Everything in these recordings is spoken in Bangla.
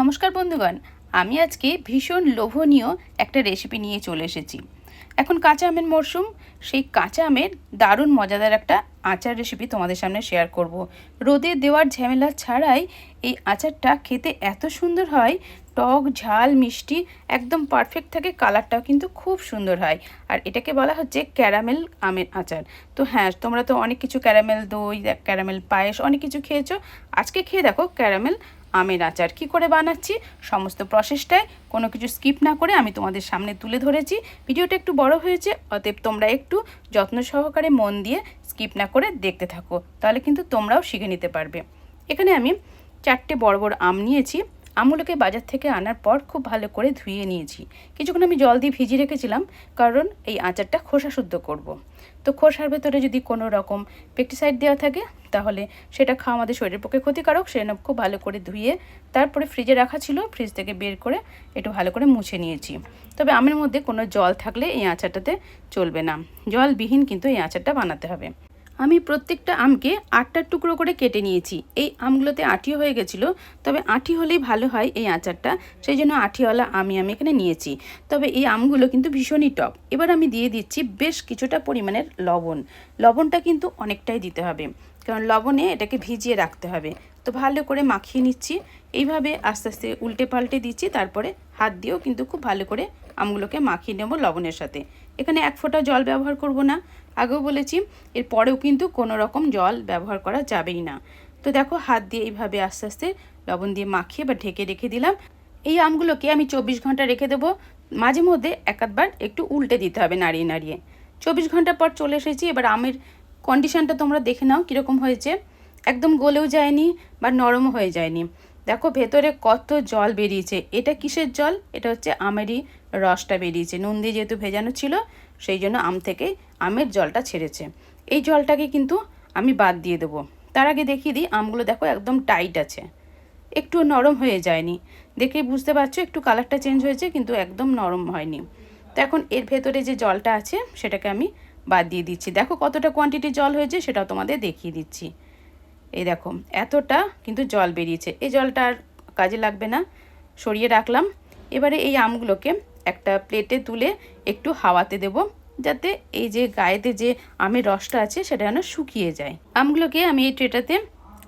নমস্কার বন্ধুগণ, আমি আজকে ভীষণ লোভনীয় একটা রেসিপি নিয়ে চলে এসেছি। এখন কাঁচা আমের মরশুম সেই কাঁচা আমের দারুণ মজাদার একটা আচার রেসিপি তোমাদের সামনে শেয়ার করব। রোদে দেওয়ার ঝামেলা ছাড়াই এই আচারটা খেতে এত সুন্দর হয়, টক, ঝাল, মিষ্টি, একদম পারফেক্ট থাকে কালারটাও কিন্তু খুব সুন্দর হয়। আর এটাকে বলা হচ্ছে ক্যারামেল আমের আচার। তো হ্যাঁ তোমরা তো অনেক কিছু ক্যারামেল দই ক্যারামেল পায়েস অনেক কিছু খেয়েছো, আজকে খেয়ে দেখো ক্যারামেল আমের আচার কি করে বানাচ্ছি, সমস্ত প্রসেসটাই কোনো কিছু স্কিপ না করে আমি তোমাদের সামনে তুলে ধরেছি। ভিডিওটা একটু বড় হয়েছে, অতএব তোমরা একটু যত্ন সহকারে মন দিয়ে স্কিপ না করে দেখতে থাকো, তাহলে কিন্তু তোমরাও শিখে নিতে পারবে। এখানে আমি চারটে বড় বড় আম নিয়েছি, আমগুলোকে বাজার থেকে আনার পর খুব ভালো করে ধুয়ে নিয়েছি। কিছুক্ষণ আমি জল দিয়ে ভিজিয়ে রেখেছিলাম, কারণ এই আচারটা খোসা শুদ্ধ করব। তো খোসার ভেতরে যদি কোনো রকম পেস্টিসাইড দেওয়া থাকে, তাহলে সেটা খাওয়া আমাদের শরীরের পক্ষে ক্ষতিকারক। সেটা খুব ভালো করে ধুয়ে তারপরে ফ্রিজে রাখা ছিল ফ্রিজ থেকে বের করে একটু ভালো করে মুছে নিয়েছি। তবে আমের মধ্যে কোনো জল থাকলে এই আচারটাতে চলবে না। জলবিহীন কিন্তু এই আচারটা বানাতে হবে। আমি প্রত্যেকটা আমকে আটটা টুকরো করে কেটে নিয়েছি। এই আমগুলোতে আঠি হয়ে গেছিল, তবে আঠি হলেই ভালো হয় এই আচারটা। সেই জন্য আঠিওয়ালা আমি আমি এখানে নিয়েছি। তবে এই আমগুলো কিন্তু ভীষণই টক। এবার আমি দিয়ে দিচ্ছি বেশ কিছুটা পরিমাণের লবণ। লবণটা কিন্তু অনেকটাই দিতে হবে। কারণ লবণে এটাকে ভিজিয়ে রাখতে হবে। তো ভালো করে মাখিয়ে নিচ্ছি। এইভাবে আস্তে আস্তে উল্টে পাল্টে দিচ্ছি, তারপরে হাত দিয়েও কিন্তু খুব ভালো করে আমগুলোকে মাখিয়ে নেব লবণের সাথে। এখানে এক ফোঁটা জল ব্যবহার করব না। আগেও বলেছি, এর পরেও কিন্তু কোনো রকম জল ব্যবহার করা যাবেই না। তো দেখো, হাত দিয়ে এইভাবে আস্তে আস্তে লবণ দিয়ে মাখিয়ে বা ঢেকে রেখে দিলাম। এই আমগুলোকে আমি চব্বিশ ঘণ্টা রেখে দেবো। মাঝে মধ্যে একাধবার একটু উল্টে দিতে হবে নাড়িয়ে নাড়িয়ে। চব্বিশ ঘণ্টা পর চলে এসেছি। এবার আমের কন্ডিশনটা তোমরা দেখে নাও, কীরকম হয়েছে। একদম গলেও যায়নি বা নরমও হয়ে যায়নি। দেখো ভেতরে কত জল বেরিয়েছে। এটা কিসের জল? এটা হচ্ছে আমেরই রসটা বেরিয়েছে। নুন দিয়ে যেহেতু ভেজানো ছিল, সেই জন্য আম থেকে আমের জলটা ছেড়েছে। এই জলটাকে কিন্তু আমি বাদ দিয়ে দেবো। তার আগে দেখিয়ে দিই, আমগুলো দেখো একদম টাইট আছে। একটু নরম হয়ে যায়নি। দেখে বুঝতে পারছ, একটু কালারটা চেঞ্জ হয়েছে, কিন্তু একদম নরম হয়নি। তো এখন এর ভেতরে যে জলটা আছে, সেটাকে আমি বাদ দিয়ে দিচ্ছি। দেখো কতটা কোয়ান্টিটি জল হয়েছে, সেটাও তোমাদের দেখিয়ে দিচ্ছি। এই দেখো, এতটা কিন্তু জল বেরিয়েছে। এই জলটা আর কাজে লাগবে না, সরিয়ে রাখলাম। এবারে এই আমগুলোকে একটা প্লেটে তুলে একটু হাওয়াতে দেব, যাতে এই যে গায়েতে যে আমের রসটা আছে, সেটা যেন শুকিয়ে যায়। আমগুলোকে আমি এই ট্রেটাতে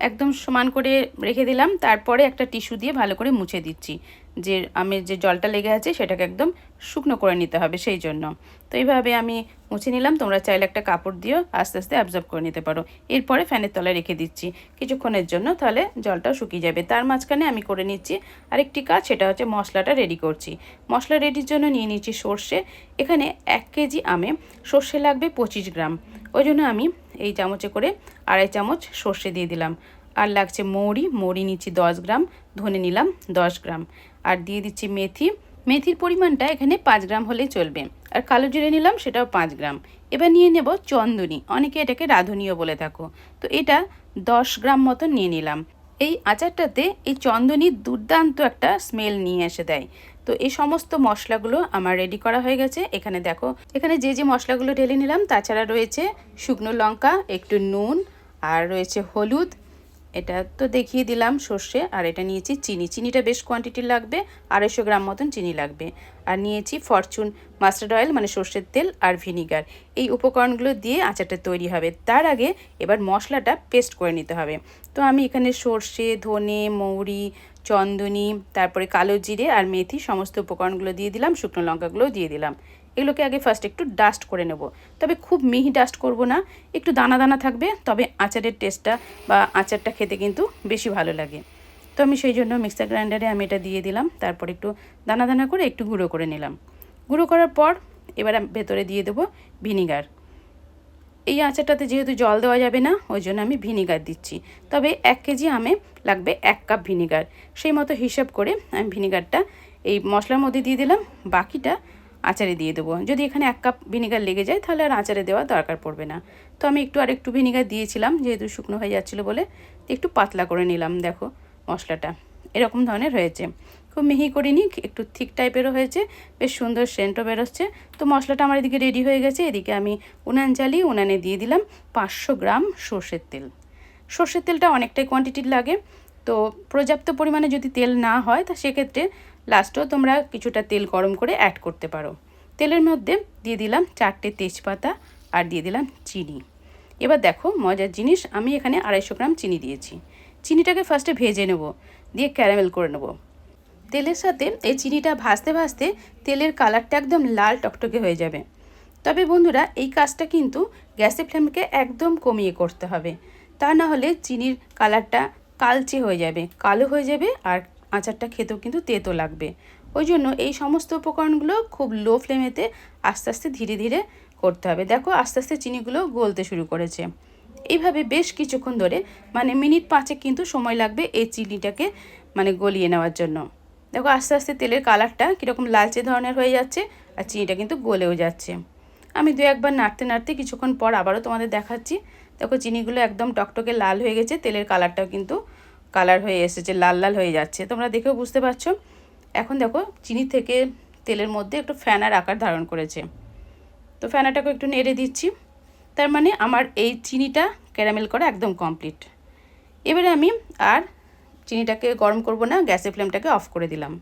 একদম সমান করে রেখে দিলাম, তারপরে একটা টিস্যু দিয়ে ভালো করে মুছে দিচ্ছি। যে আমের যে জলটা লেগে আছে সেটাকে একদম শুকনো করে নিতে হবে সেই জন্য। তো এইভাবে আমি মুছে নিলাম, তোমরা চাইলে একটা কাপড় দিয়েও আস্তে আস্তে অ্যাবজর্ব করে নিতে পারো। এরপরে ফ্যানের তলায় রেখে দিচ্ছি কিছুক্ষণের জন্য, তাহলে জলটাও শুকিয়ে যাবে। তার মাঝখানে আমি করে নিচ্ছি আরেকটি কাজ, সেটা হচ্ছে মশলাটা রেডি করছি। মশলা রেডির জন্য নিয়ে নিচ্ছি সর্ষে। এখানে এক কেজি আমে সর্ষে লাগবে পঁচিশ গ্রাম। ওই জন্য আমি এই চামচে করে আড়াই চামচ সর্ষে দিয়ে দিলাম। আর লাগছে মৌরি মৌরি নিচ্ছি দশ গ্রাম, ধনে নিলাম দশ গ্রাম। আর দিয়ে দিচ্ছি মেথি। মেথির পরিমাণটা এখানে পাঁচ গ্রাম হলেই চলবে। আর কালো জিরে নিলাম, সেটাও পাঁচ গ্রাম। এবার নিয়ে নেব চন্দনী। অনেকে এটাকে রাঁধুনিও বলে থাকো। তো এটা দশ গ্রাম মতন নিয়ে নিলাম। এই আচারটাতে এই চন্দনী দুর্দান্ত একটা স্মেল নিয়ে এসে দেয়। তো এই সমস্ত মশলাগুলো আমার রেডি করা হয়ে গেছে। এখানে দেখো, এখানে যে যে মশলাগুলো ঢেলে নিলাম, তাছাড়া রয়েছে শুকনো লঙ্কা, একটু নুন, আর রয়েছে হলুদ এটা তো দেখিয়ে দিলাম সর্ষে, আর এটা নিয়েছি চিনি। চিনিটা বেশ কোয়ান্টিটির লাগবে, আড়াইশো গ্রাম মতন চিনি লাগবে। আর নিয়েছি ফরচুন মাস্টার্ড অয়েল মানে সর্ষের তেল আর ভিনিগার এই উপকরণগুলো দিয়ে আচারটা তৈরি হবে। তার আগে এবার মশলাটা পেস্ট করে নিতে হবে। তো আমি এখানে সর্ষে, ধনে, মৌরি চন্দনী, তারপরে কালো জিরে আর মেথি সমস্ত উপকরণগুলো দিয়ে দিলাম, শুকনো লঙ্কাগুলোও দিয়ে দিলাম। এগুলোকে আগে ফার্স্ট একটু ডাস্ট করে নেব। তবে খুব মিহি ডাস্ট করব না, একটু দানা দানা থাকবে, তবে আচারের টেস্টটা বা আচারটা খেতে কিন্তু বেশি ভালো লাগে। তো আমি সেই জন্য মিক্সার গ্রাইন্ডারে আমি এটা দিয়ে দিলাম, তারপর একটু দানা দানা করে একটু গুঁড়ো করে নিলাম। গুঁড়ো করার পর এবার ভেতরে দিয়ে দেবো ভিনিগার এই আচারটাতে যেহেতু জল দেওয়া যাবে না, ওই জন্য আমি ভিনিগার দিচ্ছি। তবে এক কেজি আমে লাগবে এক কাপ ভিনিগার। সেই মতো হিসাব করে আমি ভিনিগারটা এই মশলার মধ্যে দিয়ে দিলাম, বাকিটা আচারে দিয়ে দেবো। যদি এখানে এক কাপ ভিনিগার লেগে যায়, তাহলে আর আচারে দেওয়ার দরকার পড়বে না। তো আমি একটু আর একটু ভিনিগার দিয়েছিলাম, যেহেতু শুকনো হয়ে যাচ্ছিল বলে, একটু পাতলা করে নিলাম, দেখো মশলাটা। এরকম ধরনের হয়েছে। খুব মিহি করিনি, একটু থিক টাইপেরও হয়েছে, বেশ সুন্দর সেন্টও বেরোচ্ছে। তো মশলাটা আমার এদিকে রেডি হয়ে গেছে, এদিকে আমি উনান জ্বালিয়ে উনানে দিয়ে দিলাম পাঁচশো গ্রাম সর্ষের তেল। সর্ষের তেলটা অনেকটাই কোয়ান্টিটির লাগে, তো পর্যাপ্ত পরিমাণে যদি তেল না হয়, তা সেক্ষেত্রে লাস্টেও তোমরা কিছুটা তেল গরম করে অ্যাড করতে পারো। তেলের মধ্যে দিয়ে দিলাম চারটে তেজপাতা আর দিয়ে দিলাম চিনি। এবার দেখো মজার জিনিস, আমি এখানে আড়াইশো গ্রাম চিনি দিয়েছি। চিনিটাকে ফার্স্টে ভেজে নেব, দিয়ে ক্যারামেল করে নেব। তেলের সাথে এই চিনিটা ভাজতে ভাজতে তেলের কালারটা একদম লাল টকটকে হয়ে যাবে। তবে বন্ধুরা, এই কাজটা কিন্তু গ্যাসের ফ্লেমকে একদম কমিয়ে করতে হবে। তা না হলে চিনির কালারটা কালচে হয়ে যাবে, কালো হয়ে যাবে আর আচারটা খেতেও কিন্তু তেতো লাগবে। ওই জন্য এই সমস্ত উপকরণগুলো খুব লো ফ্লেমেতে আস্তে আস্তে ধীরে ধীরে করতে হবে। দেখো, আস্তে আস্তে চিনিগুলো গলতে শুরু করেছে। এইভাবে বেশ কিছুক্ষণ ধরে মানে মিনিট পাঁচে কিন্তু সময় লাগবে এই চিনিটাকে মানে গলিয়ে নেওয়ার জন্য। দেখো আস্তে আস্তে তেলের কালারটা কীরকম লালচে ধরনের হয়ে যাচ্ছে আর চিনিটা কিন্তু গলেও যাচ্ছে। আমি দু একবার নাড়তে নাড়তে কিছুক্ষণ পর আবারও তোমাদের দেখাচ্ছি। দেখো চিনিগুলো একদম টকটকে লাল হয়ে গেছে, তেলের কালারটাও কিন্তু কালার হয়ে এসেছে, লাল লাল হয়ে যাচ্ছে। তোমরা দেখেও বুঝতে পারছ। এখন দেখো চিনি থেকে তেলের মধ্যে একটু ফ্যানার আকার ধারণ করেছে। তো ফ্যানাটাকে একটু নেড়ে দিচ্ছি। তার মানে আমার এই চিনিটা ক্যারামেল করা একদম কমপ্লিট। এবারে আমি আর চিনিটাকে গরম করব না, গ্যাসের ফ্লেমটাকে অফ করে দিলাম।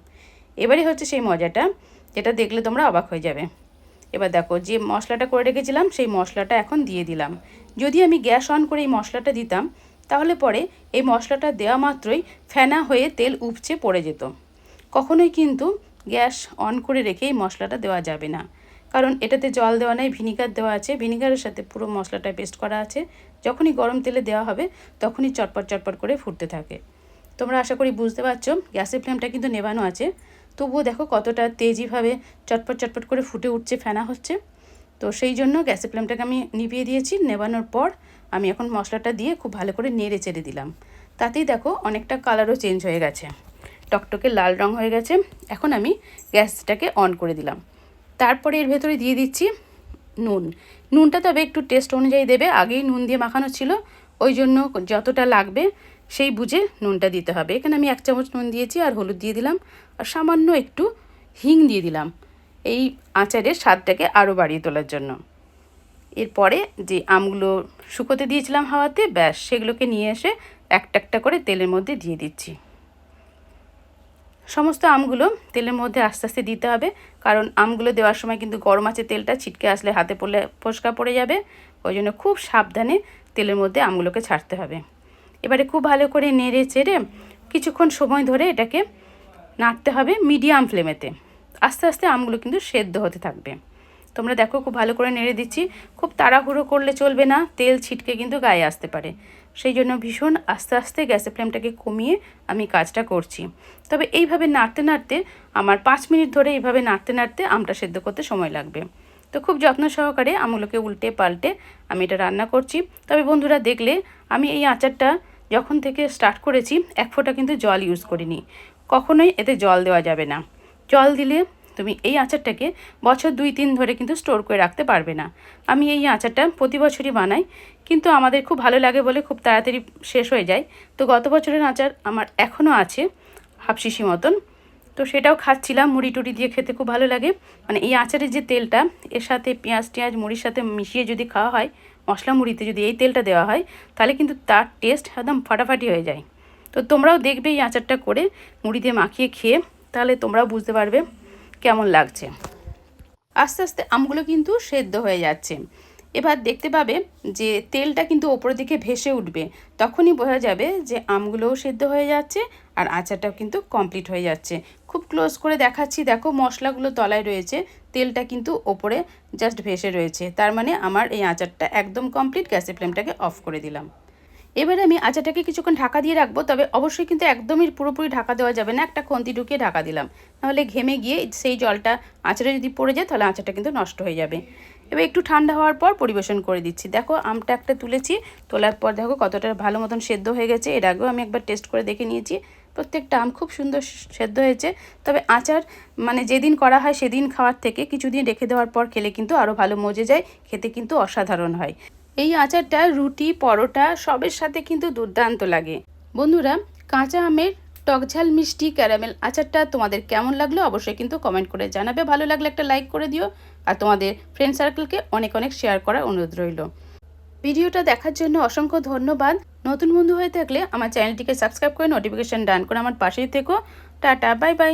এবারে হচ্ছে সেই মজাটা, যেটা দেখলে তোমরা অবাক হয়ে যাবে। এবার দেখো, যে মশলাটা করে রেখেছিলাম, সেই মশলাটা এখন দিয়ে দিলাম। যদি আমি গ্যাস অন করে এই মশলাটা দিতাম, তাহলে পরে এই মশলাটা দেওয়া মাত্রই ফেনা হয়ে তেল উপচে পড়ে যেত। কখনোই কিন্তু গ্যাস অন করে রেখে এই মশলাটা দেওয়া যাবে না। কারণ এটাতে জল দেওয়া নেই, ভিনিগার দেওয়া আছে, ভিনিগারের সাথে পুরো মশলাটা পেস্ট করা আছে। যখনই গরম তেলে দেওয়া হবে, তখনই চটপট চটপট করে ফুটতে থাকে। তোমরা আশা করি বুঝতে পারছ, গ্যাসের ফ্লেমটা কিন্তু নেভানো আছে। তবুও দেখো কতটা তেজিভাবে চটপট চটপট করে ফুটে উঠছে, ফেনা হচ্ছে। তো সেই জন্য গ্যাসের ফ্লেমটাকে আমি নিভিয়ে দিয়েছি, নেবানোর পর আমি এখন মশলাটা দিয়ে খুব ভালো করে নেড়ে চেড়ে দিলাম। তাতেই দেখো অনেকটা কালারও চেঞ্জ হয়ে গেছে। টকটকে লাল রং হয়ে গেছে। এখন আমি গ্যাসটাকে অন করে দিলাম। তারপরে এর ভেতরে দিয়ে দিচ্ছি নুন। নুনটা তবে একটু টেস্ট অনুযায়ী দেবে, আগেই নুন দিয়ে মাখানো ছিল, ওই জন্য যতটা লাগবে সেই বুঝে নুনটা দিতে হবে। এখানে আমি এক চামচ নুন দিয়েছি আর হলুদ দিয়ে দিলাম। আর সামান্য একটু হিং দিয়ে দিলাম। এই আচারের স্বাদটাকে আরও বাড়িয়ে তোলার জন্য। এরপরে যে আমগুলো শুকোতে দিয়েছিলাম হাওয়াতে, ব্যাস, সেগুলোকে নিয়ে এসে একটা একটা করে তেলের মধ্যে দিয়ে দিচ্ছি। সমস্ত আমগুলো তেলের মধ্যে আস্তে আস্তে দিতে হবে। কারণ আমগুলো দেওয়ার সময় কিন্তু গরম আছে, তেলটা ছিটকে আসলে হাতে পড়লে ফোসকা পড়ে যাবে। ওই জন্য খুব সাবধানে তেলের মধ্যে আমগুলোকে ছাড়তে হবে। এবারে খুব ভালো করে নেড়ে চেড়ে কিছুক্ষণ সময় ধরে এটাকে নাড়তে হবে মিডিয়াম ফ্লেমেতে। আস্তে আস্তে আমগুলো কিন্তু সেদ্ধ হতে থাকবে। তোমরা দেখো খুব ভালো করে নেড়ে দিচ্ছি। খুব তাড়াহুড়ো করলে চলবে না, তেল ছিটকে কিন্তু গায়ে আসতে পারে। সেই জন্য ভীষণ আস্তে আস্তে গ্যাসের ফ্লেমটাকে কমিয়ে আমি কাজটা করছি। তবে এইভাবে নাড়তে নাড়তে আমার পাঁচ মিনিট ধরে এইভাবে নাড়তে নাড়তে আমটা সেদ্ধ করতে সময় লাগবে। তো খুব যত্ন সহকারে আমগুলোকে উল্টে পাল্টে আমি এটা রান্না করছি। তবে বন্ধুরা দেখলে আমি এই আচারটা যখন থেকে স্টার্ট করেছি, এক ফোঁটা কিন্তু জল ইউজ করিনি। কখনোই এতে জল দেওয়া যাবে না। জল দিলে তুমি এই আচারটাকে বছর দুই তিন ধরে কিন্তু স্টোর করে রাখতে পারবে না। আমি এই আচারটা প্রতি বছরই বানাই, কিন্তু আমাদের খুব ভালো লাগে বলে খুব তাড়াতাড়ি শেষ হয়ে যায়। তো গত বছরের আচার আমার এখনও আছে, হাফ শিশি মতন। তো সেটাও খাচ্ছিলাম, মুড়ি টুড়ি দিয়ে খেতে খুব ভালো লাগে। মানে এই আচারের যে তেলটা, এর সাথে পেঁয়াজ টেঁয়াজ মুড়ির সাথে মিশিয়ে যদি খাওয়া হয়, মশলা মুড়িতে যদি এই তেলটা দেওয়া হয়, তাহলে কিন্তু তার টেস্ট একদম ফাটাফাটি হয়ে যায়। তো তোমরাও দেখবে এই আচারটা করে মুড়ি দিয়ে মাখিয়ে খেয়ে, তাহলে তোমরাও বুঝতে পারবে কেমন লাগছে। আস্তে আস্তে আমগুলো কিন্তু সেদ্ধ হয়ে যাচ্ছে। এবার দেখতে পাবে যে তেলটা কিন্তু ওপরের দিকে ভেসে উঠবে। তখনই বোঝা যাবে যে আমগুলোও সেদ্ধ হয়ে যাচ্ছে আর আচারটাও কিন্তু কমপ্লিট হয়ে যাচ্ছে। খুব ক্লোজ করে দেখাচ্ছি, দেখো মশলাগুলো তলায় রয়েছে, তেলটা কিন্তু ওপরে জাস্ট ভেসে রয়েছে। তার মানে আমার এই আচারটা একদম কমপ্লিট গ্যাসের ফ্লেমটাকে অফ করে দিলাম। এবারে আমি আচারটাকে কিছুক্ষণ ঢাকা দিয়ে রাখব, তবে অবশ্যই কিন্তু একদমই পুরোপুরি ঢাকা দেওয়া যাবে না, একটা খন্তি ঢুকিয়ে ঢাকা দিলাম। নাহলে ঘেমে গিয়ে সেই জলটা আচারে যদি পড়ে যায়, তাহলে আচারটা কিন্তু নষ্ট হয়ে যাবে। এবার একটু ঠান্ডা হওয়ার পর পরিবেশন করে দিচ্ছি। দেখো আমটা একটা তুলেছি, তোলার পর দেখো কতটা ভালো মতন সেদ্ধ হয়ে গেছে। এর আগেও আমি একবার টেস্ট করে দেখে নিয়েছি। প্রত্যেকটা আম খুব সুন্দর সেদ্ধ হয়েছে। তবে আচার মানে যেদিন করা হয় সেদিন খাওয়ার থেকে কিছুদিন রেখে দেওয়ার পর খেলে কিন্তু আরও ভালো মজে যায়, খেতে কিন্তু অসাধারণ হয়। এই আচারটা, রুটি, পরোটা সবের সাথে কিন্তু দুর্দান্ত লাগে। বন্ধুরা, কাঁচা আমের টকঝাল মিষ্টি ক্যারামেল আচারটা তোমাদের কেমন লাগল অবশ্যই কিন্তু কমেন্ট করে জানাবে। ভালো লাগলে একটা লাইক করে দিও আর তোমাদের ফ্রেন্ড সার্কেলকে অনেক অনেক শেয়ার করার অনুরোধ রইল। ভিডিওটা দেখার জন্য অসংখ্য ধন্যবাদ। নতুন বন্ধু হয়ে থাকলে আমার চ্যানেলটিকে সাবস্ক্রাইব করে নোটিফিকেশান ডান করে আমার পাশেই থেকো। Tata bye bye